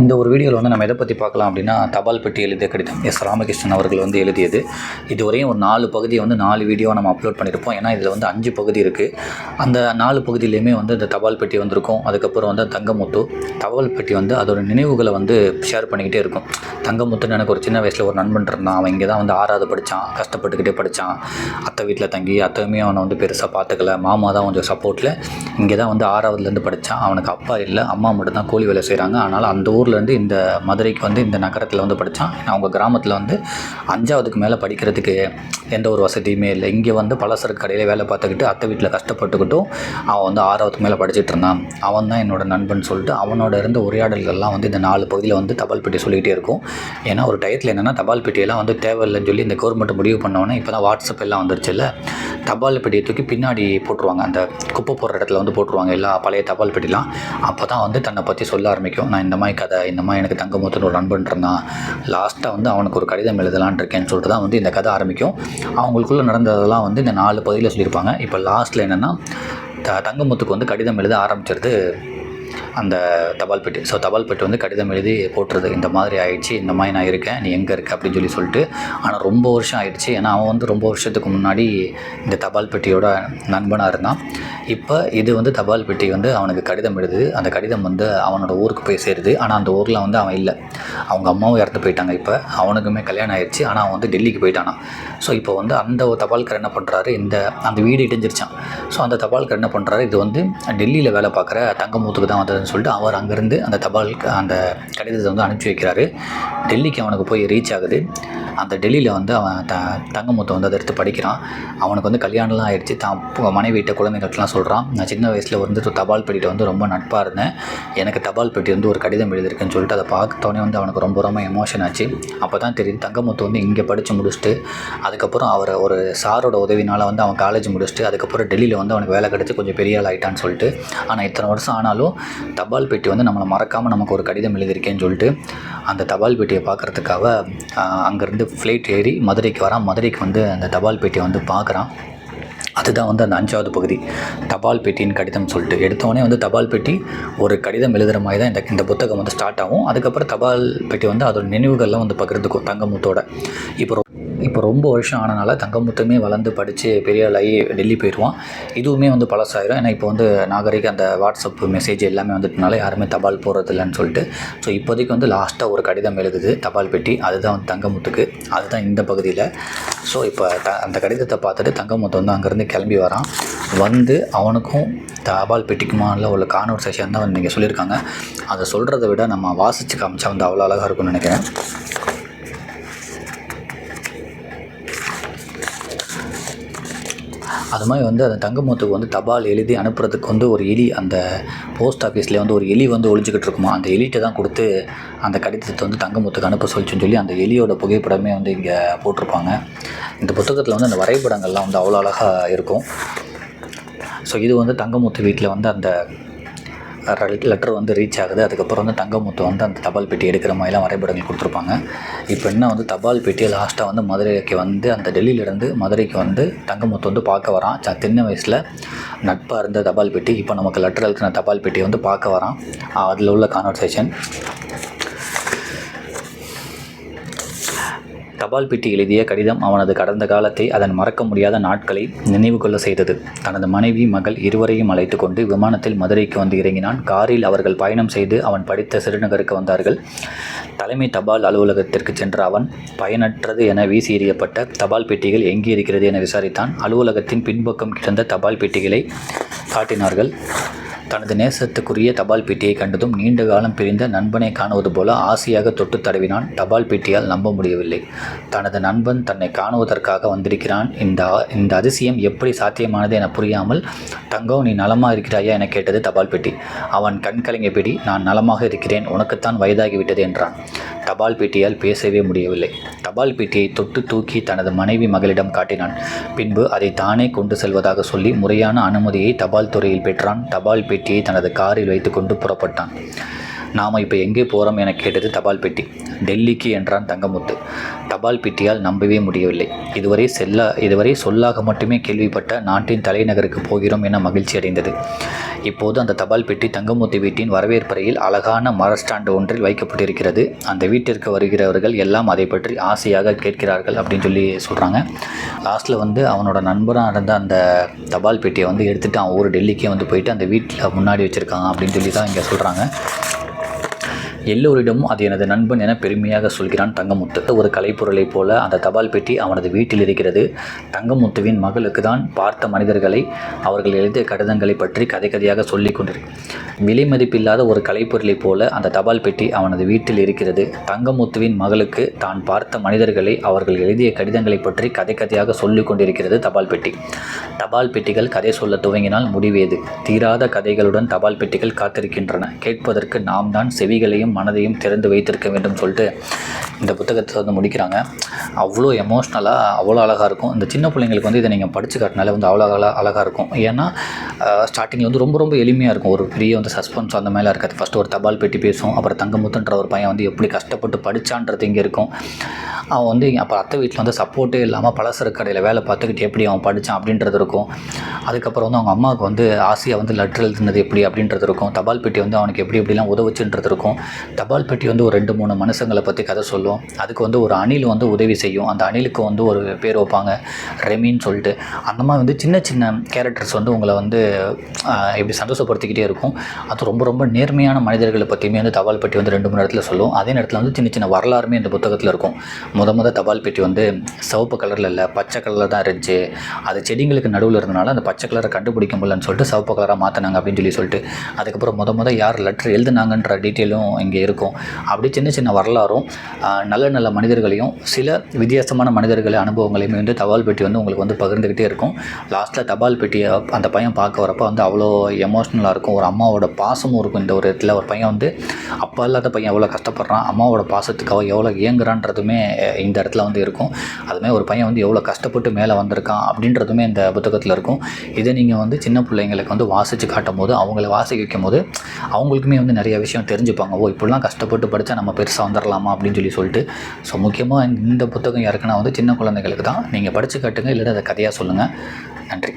இந்த ஒரு வீடியோவில் வந்து நம்ம எதை பற்றி பார்க்கலாம் அப்படின்னா தபால் பெட்டி எழுதிய கடிதம். எஸ். ராமகிருஷ்ணன் அவர்கள் வந்து எழுதியது. இதுவரையும் ஒரு நாலு பகுதியை வந்து நாலு வீடியோ நம்ம அப்லோட் பண்ணியிருப்போம். ஏன்னா இதில் வந்து அஞ்சு பகுதி இருக்குது அந்த நாலு பகுதியிலையுமே வந்து இந்த தபால் பெட்டி வந்திருக்கும். அதுக்கப்புறம் வந்து தங்கமுத்து. தபால் பெட்டி வந்து அதோட நினைவுகளை வந்து ஷேர் பண்ணிக்கிட்டே இருக்கும். தங்கமுத்துன்னு எனக்கு ஒரு சின்ன வயசில் ஒரு நண்பன் இருந்தான். அவன் இங்கே தான் வந்து ஆறாவது படித்தான் கஷ்டப்பட்டுக்கிட்டே படித்தான் அத்தை வீட்டில் தங்கி அத்தையுமே அவனை வந்து பெருசாக பார்த்துக்கல மாமா தான் கொஞ்சம் சப்போர்ட்டில் இங்கே தான் வந்து ஆறாவதுலேருந்து படித்தான் அவனுக்கு அப்பா இல்லை. அம்மா மட்டும் தான் கூலி வேலை செய்கிறாங்க அதனால் அந்த ஊர்லேருந்து இந்த மதுரைக்கு வந்து இந்த நகரத்தில் வந்து படித்தான் அவங்க கிராமத்தில் வந்து அஞ்சாவதுக்கு மேலே படிக்கிறதுக்கு எந்த ஒரு வசதியுமே இல்லை. இங்கே வந்து பலசரக்கு கடையில் வேலை பார்த்துக்கிட்டு அத்தை வீட்டில் கஷ்டப்பட்டுக்கிட்டும் அவன் வந்து ஆறாவதுக்கு மேலே படிச்சுட்டு இருந்தான். அவன் தான் என்னோட நண்பன் சொல்லிட்டு அவனோட இருந்த உரையாடல்கள்லாம் வந்து இந்த நாலு பகுதியில் வந்து தபால் பெட்டி சொல்லிகிட்டே இருக்கும். ஏன்னா ஒரு டயத்தில் என்னென்னா தபால் பெட்டியெல்லாம் வந்து தேவையில்லைன்னு சொல்லி இந்த கவர்மெண்ட் முடிவு பண்ணோன்னே இப்போ தான் வாட்ஸ்அப் எல்லாம் வந்துருச்சுல்ல தபால் பெட்டியை தூக்கி பின்னாடி போட்டுருவாங்க. அந்த குப்பை போடுற இடத்துல வந்து போட்டுருவாங்க. எல்லா பழைய தபால் பெட்டிலாம். அப்போ தான் வந்து தன்னை பற்றி சொல்ல ஆரம்பிக்கும். நான் இந்த மாதிரி கதை இந்த மாதிரி எனக்கு தங்கமுத்துன்னு ஒரு நண்பன் இருந்தான் லாஸ்ட்டாக வந்து அவனுக்கு ஒரு கடிதம் எழுதலான் இருக்கேன்னு சொல்லிட்டு தான் வந்து இந்த கதை ஆரம்பிக்கும். அவங்களுக்குள்ளே நடந்ததெல்லாம் வந்து இந்த நாலு பகுதியில் சொல்லியிருப்பாங்க. இப்போ லாஸ்ட்டில் என்னென்னா த தங்கமுத்துக்கு வந்து கடிதம் எழுத ஆரம்பிச்சிருது அந்த தபால் பெட்டி ஸோ தபால் பெட்டி வந்து கடிதம் எழுதி போட்டுறது இந்த மாதிரி ஆயிடுச்சு இந்த மாதிரி நான் இருக்கேன் நீ எங்கே இருக்க அப்படின்னு சொல்லி சொல்லிட்டு ஆனால் ரொம்ப வருஷம் ஆயிடுச்சு. ஏன்னா அவன் வந்து ரொம்ப வருஷத்துக்கு முன்னாடி இந்த தபால் பெட்டியோட நண்பனாக இருந்தான். இப்போ இது வந்து தபால் பெட்டி வந்து அவனுக்கு கடிதம் எடுது அந்த கடிதம் வந்து அவனோட ஊருக்கு போய் சேருது. ஆனால் அந்த ஊரில் வந்து அவன் இல்லை. அவங்க அம்மாவும் இறந்து போயிட்டாங்க இப்போ. அவனுக்குமே கல்யாணம் ஆயிடுச்சு ஆனால் அவன் வந்து டெல்லிக்கு போயிட்டானான் ஸோ இப்போ வந்து அந்த ஒரு தபால்கார் என்ன பண்ணுறாரு இந்த அந்த வீடு இடிஞ்சிருச்சான் ஸோ அந்த தபால்கார் என்ன பண்ணுறாரு இது வந்து டெல்லியில் வேலை பார்க்குற தங்கமூத்துக்கு தான் வந்ததுன்னு சொல்லிட்டு அவர் அங்கேருந்து அந்த தபால் அந்த கடிதத்தை வந்து அனுப்பிச்சி வைக்கிறாரு. டெல்லிக்கு அவனுக்கு போய் ரீச் ஆகுது. அந்த டெல்லியில் வந்து அவன் த தங்கமூத்தை வந்து அதை எடுத்து படிக்கிறான். அவனுக்கு வந்து கல்யாணம்லாம் ஆயிடுச்சு தான் பு- மனைவிட்ட குழந்தைகள்லாம் சொல்கிறான் சொல்கிறான் நான் சின்ன வயசில் வந்து தபால் பெட்டிகிட்ட வந்து ரொம்ப நட்பாக இருந்தேன். எனக்கு தபால் பெட்டி வந்து ஒரு கடிதம் எழுதியிருக்குன்னு சொல்லிட்டு அதை பார்த்தோன்னே வந்து அவனுக்கு ரொம்ப ரொம்ப எமோஷன் ஆச்சு. அப்போ தான் தெரியுது தங்கமுத்து வந்து இங்கே படித்து முடிச்சுட்டு அதுக்கப்புறம் அவர் ஒரு சாரோட உதவினால் வந்து அவன் காலேஜ் முடிச்சுட்டு அதுக்கப்புறம் டெல்லியில் வந்து அவனுக்கு வேலை கிடச்சி கொஞ்சம் பெரிய ஆள் ஆகிட்டான்னு சொல்லிட்டு ஆனால் இத்தனை வருஷம் ஆனாலும் தபால் பெட்டி வந்து நம்மளை மறக்காமல் நமக்கு ஒரு கடிதம் எழுதியிருக்கேன்னு சொல்லிட்டு அந்த தபால் பெட்டியை பார்க்குறதுக்காக அங்கேருந்து ஃப்ளைட் ஏறி மதுரைக்கு வரான். மதுரைக்கு வந்து அந்த தபால் பெட்டியை வந்து பார்க்குறான். அதுதான் வந்து அந்த அஞ்சாவது பகுதி. தபால் பெட்டின்னு கடிதம் சொல்லிட்டு எடுத்தோடனே வந்து தபால் பெட்டி ஒரு கடிதம் எழுதுகிற மாதிரி தான் இந்த இந்த புத்தகம் வந்து ஸ்டார்ட் ஆகும். அதுக்கப்புறம் தபால் பெட்டி வந்து அதோட நினைவுகள்லாம் வந்து பகிர்ந்துக்கும் தங்கமுத்தோட. இப்போ இப்போ ரொம்ப வருஷம் ஆனனால தங்கமுத்துமே வளர்ந்து படித்து பெரிய ஆளாகி டெல்லி போயிடுவான். இதுவுமே வந்து பழசாயிரும். ஏன்னா இப்போ வந்து நாகரிக அந்த வாட்ஸ்அப் மெசேஜ் எல்லாமே வந்துட்டனால யாருமே தபால் போடுறது இல்லைன்னு சொல்லிட்டு ஸோ இப்போதைக்கு வந்து லாஸ்ட்டாக ஒரு கடிதம் எழுதுது தபால் பெட்டி. அதுதான் வந்து தங்கமுத்துக்கு அதுதான் இந்த பகுதியில். ஸோ இப்போ த அந்த கடிதத்தை பார்த்துட்டு தங்கமுத்து வந்து அங்கேருந்து கிளம்பி வரான். வந்து அவனுக்கும் தபால் பெட்டிக்குமான உள்ள கான்வர்சேஷன் தான் நீங்கள் சொல்லியிருக்காங்க. அதை சொல்கிறத விட நம்ம வாசித்து காமிச்சா வந்து அவ்வளோ அழகாக இருக்கும்னு நினைக்கிறேன். அது மாதிரி வந்து அந்த தங்கமுத்துக்கு வந்து தபால் எழுதி அனுப்புறதுக்கு வந்து ஒரு எலி அந்த போஸ்ட் ஆஃபீஸில் வந்து ஒரு எலி வந்து ஒழிஞ்சிக்கிட்டு இருக்குமா? அந்த எலிகிட்ட தான் கொடுத்து அந்த கடிதத்தை வந்து தங்கமுத்துக்கு அனுப்ப சொல்லிச்சுன்னு சொல்லி அந்த எலியோட புகைப்படமே வந்து இங்கே போட்டிருப்பாங்க. இந்த புத்தகத்தில் வந்து அந்த வரைபடங்கள்லாம் வந்து அவ்வளோ அழகாக இருக்கும். ஸோ இது வந்து தங்கமுத்து வீட்டில் வந்து அந்த லெட்டர் வந்து ரீச் ஆகுது. அதுக்கப்புறம் வந்து தங்கமுத்து வந்து அந்த தபால் பெட்டி எடுக்கிற மாதிரிலாம் வரைபடங்கள் கொடுத்துருப்பாங்க. இப்போ என்ன வந்து தபால் பெட்டியை லாஸ்ட்டாக வந்து மதுரைக்கு வந்து அந்த டெல்லியிலேருந்து மதுரைக்கு வந்து தங்கமுத்து வந்து பார்க்க வரான். சின்ன வயசில் நட்பாக இருந்த தபால் பெட்டி இப்போ நமக்கு லெட்டர் எழுதின தபால் பெட்டியை வந்து பார்க்க வரான். அதில் உள்ள கான்வர்சேஷன் தபால் பெட்டி எழுதிய கடிதம் அவனது கடந்த காலத்தை அதன் மறக்க முடியாத நாட்களை நினைவு கொள்ள செய்தது. தனது மனைவி மகள் இருவரையும் அழைத்து கொண்டு விமானத்தில் மதுரைக்கு வந்து இறங்கினான். காரில் அவர்கள் பயணம் செய்து அவன் படித்த சிறுநகருக்கு வந்தார்கள். தலைமை தபால் அலுவலகத்திற்கு சென்ற அவன் பயனற்றது என வீசி எறியப்பட்ட தபால் பெட்டிகள் எங்கே இருக்கிறது என விசாரித்தான். அலுவலகத்தின் பின்பக்கம் கிடந்த தபால் பெட்டிகளை காட்டினார்கள். தனது நேசத்துக்குரிய தபால் பெட்டியை கண்டதும் நீண்ட காலம் பிரிந்த நண்பனை காணுவது போல ஆசையாக தொட்டு தடவினான். தபால் பெட்டியால் நம்ப முடியவில்லை. தனது நண்பன் தன்னை காணுவதற்காக வந்திருக்கிறான். இந்த இந்த அதிசயம் எப்படி சாத்தியமானது என புரியாமல் தங்கம் நீ நலமாக இருக்கிறாயா? என கேட்டது தபால் பெட்டி. அவன் கண் நான் நலமாக இருக்கிறேன். உனக்குத்தான் வயதாகிவிட்டது என்றான். தபால் பெட்டியால் பேசவே முடியவில்லை. தபால் பெட்டியை தொட்டு தூக்கி தனது மனைவி மகளிடம் காட்டினான். பின்பு அதை தானே கொண்டு செல்வதாக சொல்லி முறையான அனுமதியை தபால் துறையில் பெற்றான். தபால் பெட்டியை தனது காரில் வைத்துக்கொண்டு புறப்பட்டான். நாம் இப்போ எங்கே போகிறோம் என கேட்டது தபால் பெட்டி. டெல்லிக்கு என்றான் தங்கமுத்து. தபால் பெட்டியால் நம்பவே முடியவில்லை. இதுவரை செல்ல இதுவரை சொல்லாக மட்டுமே கேள்விப்பட்ட நாட்டின் தலைநகருக்கு போகிறோம் என மகிழ்ச்சி அடைந்தது. இப்போது அந்த தபால் பெட்டி தங்கமுத்து வீட்டின் வரவேற்பறையில் அழகான மரஸ்டாண்டு ஒன்றில் வைக்கப்பட்டிருக்கிறது. அந்த வீட்டிற்கு வருகிறவர்கள் எல்லாம் அதை பற்றி ஆசையாக கேட்கிறார்கள் அப்படின்னு சொல்லி சொல்கிறாங்க லாஸ்ட்டில் வந்து அவனோட நண்பராக இருந்த அந்த தபால் பெட்டியை வந்து எடுத்துகிட்டு அவன் ஊர் டெல்லிக்கே வந்து போயிட்டு அந்த வீட்டில் முன்னாடி வச்சுருக்காங்க அப்படின்னு சொல்லி தான் இங்கே சொல்கிறாங்க எல்லோரிடமும் அது எனது நண்பன் என பெருமையாக சொல்கிறான் தங்கமுத்து. ஒரு கலைப்பொருளைப் போல அந்த தபால் பெட்டி அவனது வீட்டில் இருக்கிறது. தங்கமுத்துவின் மகளுக்கு தான் பார்த்த மனிதர்களை அவர்கள் எழுதிய கடிதங்களை பற்றி கதை கதையாக சொல்லிக் கொண்டிருக்கு விலை மதிப்பில்லாத ஒரு கலைப்பொருளைப் போல அந்த தபால் பெட்டி அவனது வீட்டில் இருக்கிறது. தங்கமுத்துவின் மகளுக்கு தான் பார்த்த மனிதர்களை அவர்கள் எழுதிய கடிதங்களை பற்றி கதை கதையாக சொல்லிக் கொண்டிருக்கிறது தபால் பெட்டி. தபால் பெட்டிகள் கதை சொல்ல துவங்கினால் முடிவேது. தீராத கதைகளுடன் தபால் பெட்டிகள் காத்திருக்கின்றன. கேட்பதற்கு நாம் தான் செவிகளையும் மனதையும் திறந்து வைத்திருக்க வேண்டும் சொல்லிட்டு இந்த புத்தகத்தை வந்து முடிக்கிறாங்க. அவ்வளோ எமோஷ்னலாக அவ்வளோ அழகாக இருக்கும். இந்த சின்ன பிள்ளைங்களுக்கு வந்து இதை நீங்கள் படித்து காட்டினாலே வந்து அவ்வளோ அழகாக அழகாக இருக்கும். ஏன்னா ஸ்டார்டிங்கில் வந்து ரொம்ப ரொம்ப எளிமையாக இருக்கும். ஒரு பெரிய வந்து சஸ்பென்ஸ் அந்த மேலே இருக்காது. ஃபஸ்ட்டு ஒரு தபால் பெட்டி பேசும். அப்புறம் தங்கமுத்துன்ற ஒரு பையன் வந்து எப்படி கஷ்டப்பட்டு படித்தான்றது இங்கே இருக்கும். அவன் வந்து அப்போ அத்தை வீட்டில் வந்து சப்போர்ட்டே இல்லாமல் பலசரக்கு கடையில் வேலை பார்த்துக்கிட்டு எப்படி அவன் படித்தான் அப்படின்றது இருக்கும். அதுக்கப்புறம் வந்து அவங்க அம்மாவுக்கு வந்து ஆசையாக வந்து லெட்டர் எழுதுனது எப்படி அப்படின்றது இருக்கும். தபால் பெட்டி வந்து அவனுக்கு எப்படி எப்படிலாம் உதவுச்சுன்றது இருக்கும். தபால் பெட்டி வந்து ஒரு ரெண்டு மூணு மனுஷங்களை பற்றி கதை சொல்லும். அதுக்கு வந்து ஒரு அணில் வந்து உதவி செய்யும். அந்த அணிலுக்கு வந்து ஒரு பேர் வைப்பாங்க. ரெமின்னு சொல்லிட்டு. அந்த மாதிரி வந்து சின்ன சின்ன கேரக்டர்ஸ் வந்து உங்களை வந்து எப்படி சந்தோஷப்படுத்திக்கிட்டே இருக்கும். அது ரொம்ப ரொம்ப நேர்மையான மனிதர்களை பற்றியுமே வந்து தபால் பெட்டி வந்து ரெண்டு மூணு இடத்துல சொல்லும். அதே நேரத்தில் வந்து சின்ன சின்ன வரலாறுமே இந்த புத்தகத்தில் இருக்கும். முத முத தபால் பெட்டி வந்து சிவப்பு கலரில் இல்லை பச்சை கலரில் தான் இருந்துச்சு. அது செடிங்களுக்கு நடுவில் இருந்தனால அந்த பச்சை கலரை கண்டுபிடிக்க முடியலன்னு சொல்லிட்டு சிவப்பு கலராக மாற்றினாங்க அப்படின்னு சொல்லி சொல்லிட்டு. அதுக்கப்புறம் முத முத யார் லெட்டர் எழுதுனாங்கன்ற டீட்டெயிலும் இங்கே இருக்கும். அப்படி சின்ன சின்ன வரலாறும் நல்ல நல்ல மனிதர்களையும் சில வித்தியாசமான மனிதர்களை அனுபவங்களையுமே வந்து தபால் பெட்டி வந்து உங்களுக்கு வந்து பகிர்ந்துக்கிட்டே இருக்கும். லாஸ்ட்டில் தபால் பெட்டியை அந்த பையன் பார்க்க வரப்போ வந்து அவ்வளோ எமோஷ்னலாக இருக்கும். ஒரு அம்மாவோட பாசமும் இருக்கும். இந்த ஒரு இடத்துல ஒரு பையன் வந்து அப்பா இல்லாத பையன் எவ்வளோ கஷ்டப்படுறான் அம்மாவோட பாசத்துக்காக எவ்வளோ இயங்குறான்றதுமே இந்த இடத்துல வந்து இருக்கும். அதுமாதிரி ஒரு பையன் வந்து எவ்வளோ கஷ்டப்பட்டு மேலே வந்திருக்கான் அப்படின்றதுமே இந்த புத்தகத்தில் இருக்கும். இதை நீங்கள் வந்து சின்ன பிள்ளைங்களுக்கு வந்து வாசித்து காட்டும் போது அவங்கள வாசிக்க வைக்கும் போது அவங்களுக்குமே வந்து நிறைய விஷயம் தெரிஞ்சுப்பாங்க. ஓ இப்படிலாம் கஷ்டப்பட்டு படித்தா நம்ம பெருசாக வந்துடலாமா அப்படின்னு சொல்லி சொல்லிட்டு ஸோ முக்கியமாக இந்த புத்தகம் யாருக்குன்னா வந்து சின்ன குழந்தைகளுக்கு தான். நீங்கள் படித்து காட்டுங்க இல்லைன்னா அதை கதையாக சொல்லுங்கள் நன்றி.